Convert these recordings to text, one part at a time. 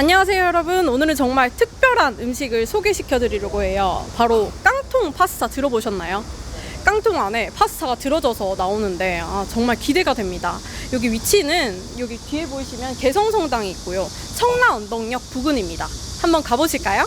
안녕하세요 여러분. 오늘은 정말 특별한 음식을 소개시켜 드리려고 해요. 바로 깡통 파스타 들어보셨나요? 깡통 안에 파스타가 들어져서 나오는데 아, 정말 기대가 됩니다. 여기 위치는 여기 뒤에 보이시면 개성성당이 있고요. 청라 언덕역 부근입니다. 한번 가보실까요?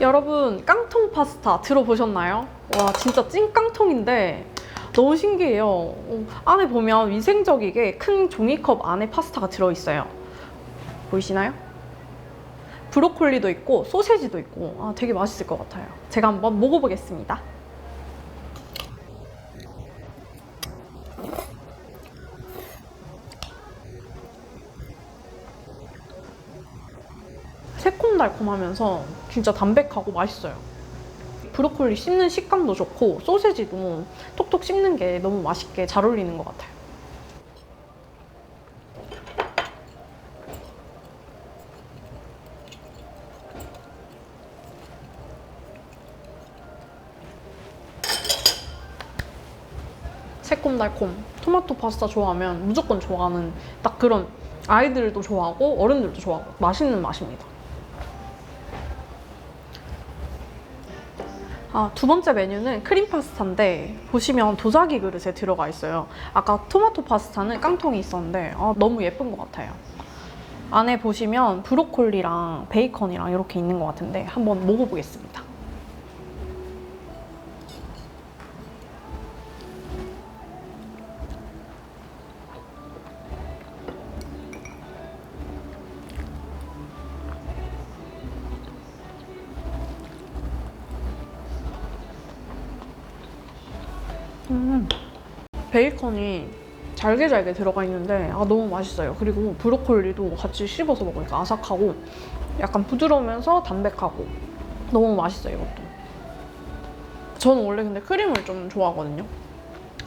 여러분 깡통 파스타 들어보셨나요? 와 진짜 찐 깡통인데 너무 신기해요. 어, 안에 보면 위생적이게 큰 종이컵 안에 파스타가 들어있어요. 보이시나요? 브로콜리도 있고 소세지도 있고 아, 되게 맛있을 것 같아요. 제가 한번 먹어보겠습니다. 새콤달콤하면서 진짜 담백하고 맛있어요. 브로콜리 씹는 식감도 좋고 소세지도 톡톡 씹는 게 너무 맛있게 잘 어울리는 것 같아요. 새콤달콤 토마토 파스타 좋아하면 무조건 좋아하는 딱 그런 아이들도 좋아하고 어른들도 좋아하고 맛있는 맛입니다. 아, 두 번째 메뉴는 크림 파스타인데 보시면 도자기 그릇에 들어가 있어요. 아까 토마토 파스타는 깡통이 있었는데 아, 너무 예쁜 것 같아요. 안에 보시면 브로콜리랑 베이컨이랑 이렇게 있는 것 같은데 한번 먹어보겠습니다. 음, 베이컨이 잘게 잘게 들어가 있는데 아 너무 맛있어요. 그리고 브로콜리도 같이 씹어서 먹으니까 아삭하고 약간 부드러우면서 담백하고 너무 맛있어요 이것도. 저는 원래 근데 크림을 좀 좋아하거든요.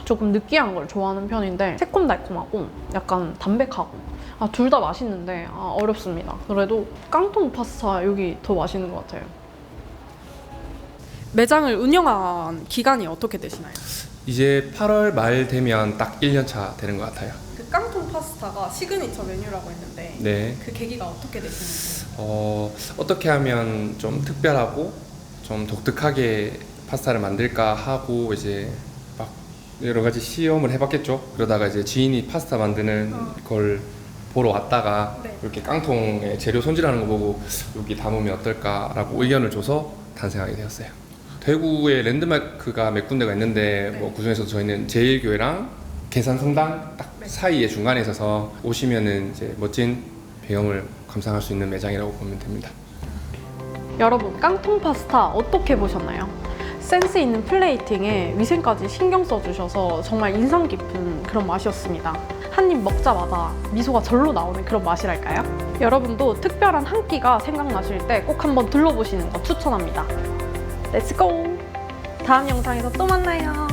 조금 느끼한 걸 좋아하는 편인데 새콤달콤하고 약간 담백하고 아, 둘 다 맛있는데 아, 어렵습니다. 그래도 깡통 파스타 여기 더 맛있는 것 같아요. 매장을 운영한 기간이 어떻게 되시나요? 이제 8월 말 되면 딱 1년 차 되는 것 같아요. 그 깡통 파스타가 시그니처 메뉴라고 했는데 네. 그 계기가 어떻게 되시는지 어, 어떻게 하면 좀 특별하고 좀 독특하게 파스타를 만들까 하고 이제 막 여러 가지 시험을 해봤겠죠. 그러다가 이제 지인이 파스타 만드는 어. 걸 보러 왔다가 네. 이렇게 깡통에 재료 손질하는 거 보고 여기 담으면 어떨까라고 의견을 줘서 탄생하게 되었어요. 대구에 랜드마크가 몇 군데가 있는데 네. 뭐 그중에서 저희는 제일교회랑 계산성당 딱 네. 사이에 중간에 있어서 오시면은 이제 멋진 배경을 감상할 수 있는 매장이라고 보면 됩니다. 여러분 깡통 파스타 어떻게 보셨나요? 센스 있는 플레이팅에 위생까지 신경 써주셔서 정말 인상 깊은 그런 맛이었습니다. 한 입 먹자마자 미소가 절로 나오는 그런 맛이랄까요? 여러분도 특별한 한 끼가 생각나실 때 꼭 한번 둘러보시는 거 추천합니다. 렛츠고! 다음 영상에서 또 만나요.